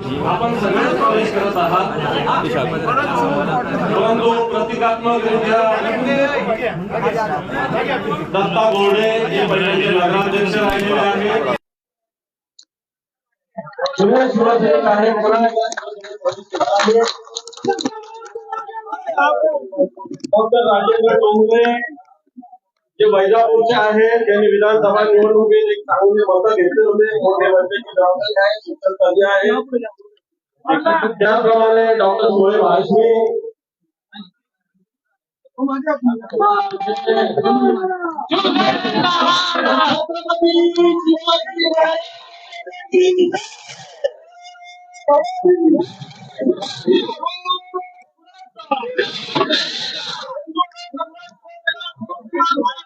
आपण सगळेच प्रवेश करत आहात. परंतु प्रतिकात्मकरित्या दत्ता बोर्डे जे पहिल्यांचे नगराध्यक्ष राहिलेले आहेत. सुरेश सुरसेन आहे डॉक्टर राजेंद्र डोंगरे जे वैजापूरचे आहेत त्यांनी विधानसभा निवडणुकीत एक चांगले मतं घेतले होते मोठे वर्षाची जबाबदारी आहे शिक्षण तज्ञ आहे त्याप्रमाणे डॉक्टर सोहेब हाशमी ऐकून घ्या.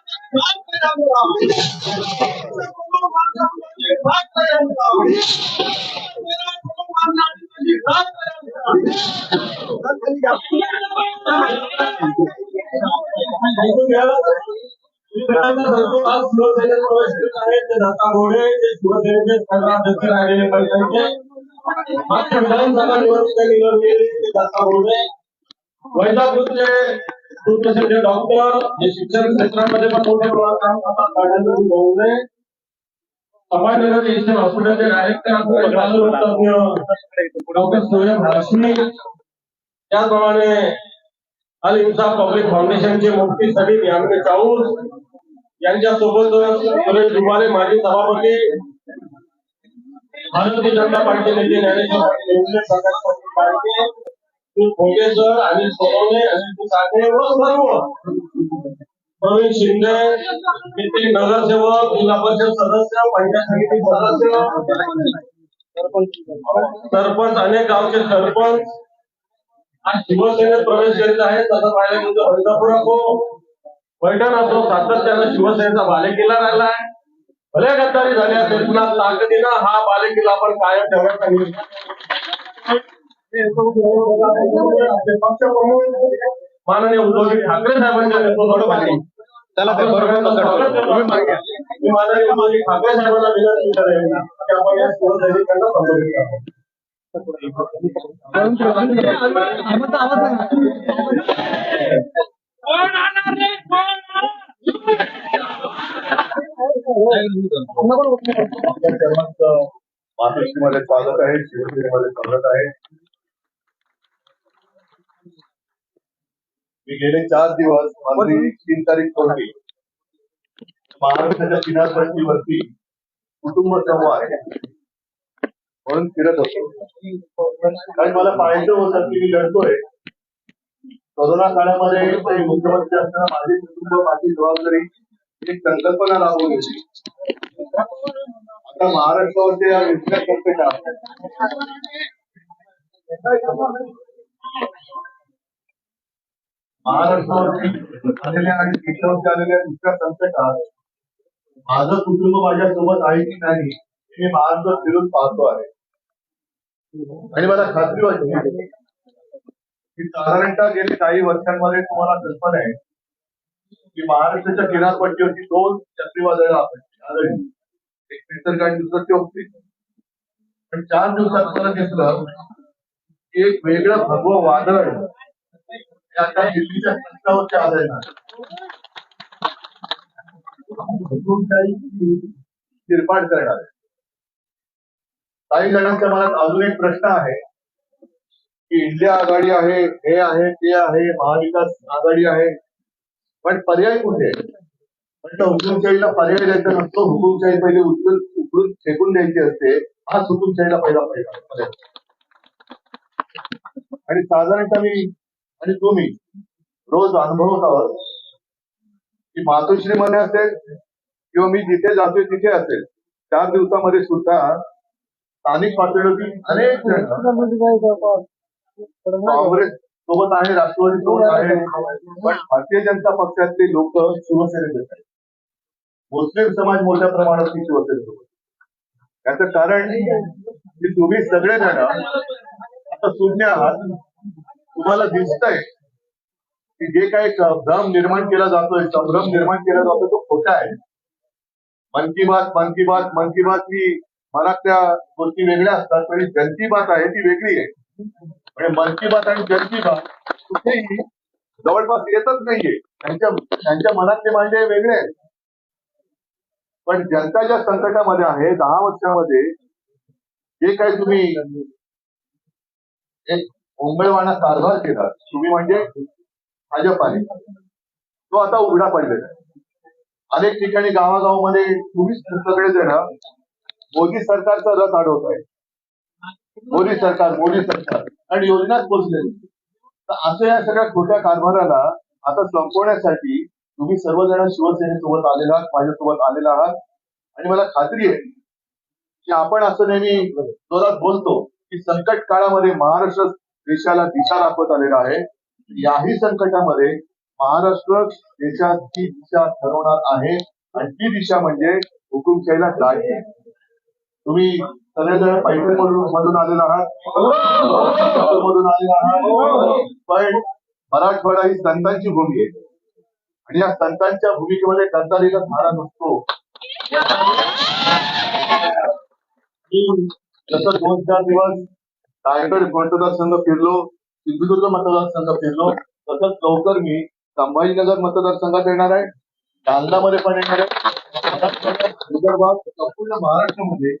विधानसभा निवडणुका निवडलेले दत्ता गोडे वैजापूरचे सुप्रसिद्ध डॉक्टर जे शिक्षण क्षेत्रामध्ये पण मोठ्या प्रमाणात काम करतात राजेंद्र डोंगरे समाजनगर एशियन हॉस्पिटलचे डायरेक्टर डॉक्टर सोहेब हाशमी त्याचप्रमाणे अल इन्साफ पब्लिक फाउंडेशनचे मुफ्ती सलीम यामिनी चाऊस यांच्यासोबत सुरेश दुबारे माजी सभापती भारतीय जनता पार्टी नेते ज्ञानेश्वर पाटील इंग्रज प्रकाश पाटील भोगेश्वर अनिल सोनवणे अनिल साठे व सर्व. प्रवीण शिंदे येथील नगरसेवक जिल्हा परिषद सदस्य पंचायत समिती सदस्य. सरपंच अनेक गावचे सरपंच. आज शिवसेनेत प्रवेश करीत आहे तसं पाहिलं म्हणजे वैजापूर असो पैठण असो सातत्यानं शिवसेनेचा बालेकिल्ला राहिला आहे. भले गद्दारी झाली असेल पुन्हा ताकदीनं हा बालेकिल्ला आपण कायम ठेवण्याचा माननीय उद्धवजी ठाकरे साहेबांच्या नेतृत्वाखाली चला ते बरोबर. मी माननीय उद्धवजी ठाकरे साहेबांना विनंती करेन की आपण या महाराष्ट्रामध्ये स्वागत आहे शिवसेनेमध्ये स्वागत आहे. मी गेले चार दिवस माझी तीन तारीख सोडली. महाराष्ट्राच्या किनारपट्टीवरती कुटुंब समूह आहे. म्हणून फिरत होतो. कारण मला पाहायचं होतं की मी लढतोय. कोरोना काळामध्ये मुख्यमंत्री असताना माझे कुटुंब माझी जबाबदारी एक संकल्पना राबवून होती आता महाराष्ट्रावरती या इतक्या संकट महाराष्ट्रावरती आलेल्या आणि देशावरती आलेल्या संकटात माझं कुटुंब माझ्या सोबत आहे की नाही हे मी महाराष्ट्र फिरून पाहतो आहे. आणि मला खात्री वाटते की साधारणतः गेले काही वर्षांमध्ये तुम्हाला कल्पना आहे की महाराष्ट्राच्या किनारपट्टीवरती दोन चक्रीवादळ आढळली एक निसर्गाची आणि दुसरं ते पण चार दिवसात मला दिसलं की एक वेगळं भगवं वादळ आता दिल्लीच्या रस्त्यावरती आढळणार हुकूमशाही चिरपाड करणार आहे. काही जणांच्या मनात अजून एक प्रश्न आहे की इंडिया आघाडी आहे हे आहे ते आहे महाविकास आघाडी आहे पण पर्याय कुठे आहे? पण हुकुमशाहीला पर्याय द्यायचा नसतो हुकुमशाही पहिले उचलून उकळून फेकून द्यायची असते हाच हुकुमशाहीला पहिला पहिला पर्याय. आणि साधारणतः मी आणि तुम्ही रोज अनुभवत आहोत की मातोश्री मध्ये असेल किंवा मी जिथे जातोय तिथे असेल. चार दिवसामध्ये सुद्धा स्थानिक पातळीवरती अनेक काँग्रेस सोबत आहे राष्ट्रवादी सोबत आहे पण भारतीय जनता पक्षातले लोक शिवसेनेत आहेत. मुस्लिम समाज मोठ्या प्रमाणात शिवसेनेसोबत याचं कारण की तुम्ही सगळेजण आता शून्य आहात. तुम्हाला दिसतंय की जे काही भ्रम निर्माण केला जातोय संभ्रम निर्माण केला जातोय तो खोटा आहे. मन की बात मन की बात मन की बात ही मनात त्या गोष्टी वेगळ्या असतात पण जी जनती बात आहे ती वेगळी आहे. म्हणजे मन की बात आणि जनती बात कुठेही जवळपास येतच नाहीये. त्यांच्या त्यांच्या मनातले मांडे वेगळे आहेत. पण जनता ज्या संकटामध्ये आहे दहा वर्षामध्ये जे काही तुम्ही एक मुंबईवाना कारभार केला. तुम्ही म्हणजे भाजपाने तो आता उघडा पडलेला आहे. अनेक ठिकाणी गावागावामध्ये तुम्हीच सगळे जण मोदी सरकारचा रथ अडवत आहे. मोदी सरकार मोदी सरकार. आणि योजनाच पोचलेली तर असं या सगळ्या खोट्या कारभाराला आता संपवण्यासाठी तुम्ही सर्वजण शिवसेनेसोबत आलेला आहात माझ्यासोबत आलेला आहात. आणि मला खात्री आहे की आपण असं नेहमी जोरात बोलतो की संकट काळामध्ये महाराष्ट्र देशाला दिशा दाखवत आलेला आहे. याही संकटामध्ये महाराष्ट्र देशाची दिशा ठरवणार आहे आणि ती दिशा म्हणजे हुकुमशाहीला गाठी तुम्ही सगळेजण पैठण मधून आलेला आहात. मधून आलेला आहात. पण मराठवाडा ही संतांची भूमी आहे. आणि या संतांच्या भूमिकेमध्ये गद्दारीला धारा नसतो जसं दोन चार दिवस रायगड मतदारसंघ फिरलो सिंधुदुर्ग मतदारसंघ फिरलो. तसंच लवकर मी संभाजीनगर मतदारसंघात येणार आहे. जालनामध्ये पण येणार आहे. विदर्भात संपूर्ण महाराष्ट्रामध्ये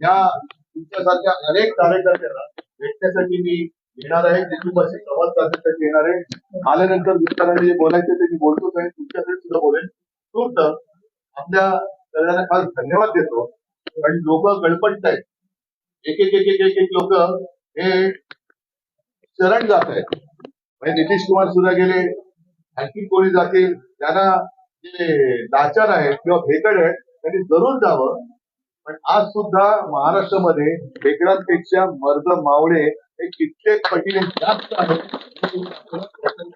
या तुमच्यासारख्या अनेक कार्यकर्त्यांना भेटण्यासाठी मी येणार आहे. कुटुंबाशी संवाद साधण्यासाठी येणार आहे. आल्यानंतर विस्ताराने जे बोलायचं ते मी बोलतोच आहे तुमच्याकडे सुद्धा बोलेन. तूर्त आपल्या सगळ्यांना फार धन्यवाद देतो. आणि लोक गडपडत आहेत एक एक एक एक एक एक लोक हे शरण जात आहेत म्हणजे नितीश कुमार सुद्धा गेले आणखी कोणी जातील त्यांना जे लाचार आहेत किंवा भेकड आहेत त्यांनी जरूर जावं. पण आज सुद्धा महाराष्ट्रामध्ये भेकडांपेक्षा मर्द मावळे हे कित्येक पटीने जास्त आहेत.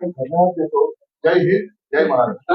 धन्यवाद देतो जय हिंद जय महाराष्ट्र.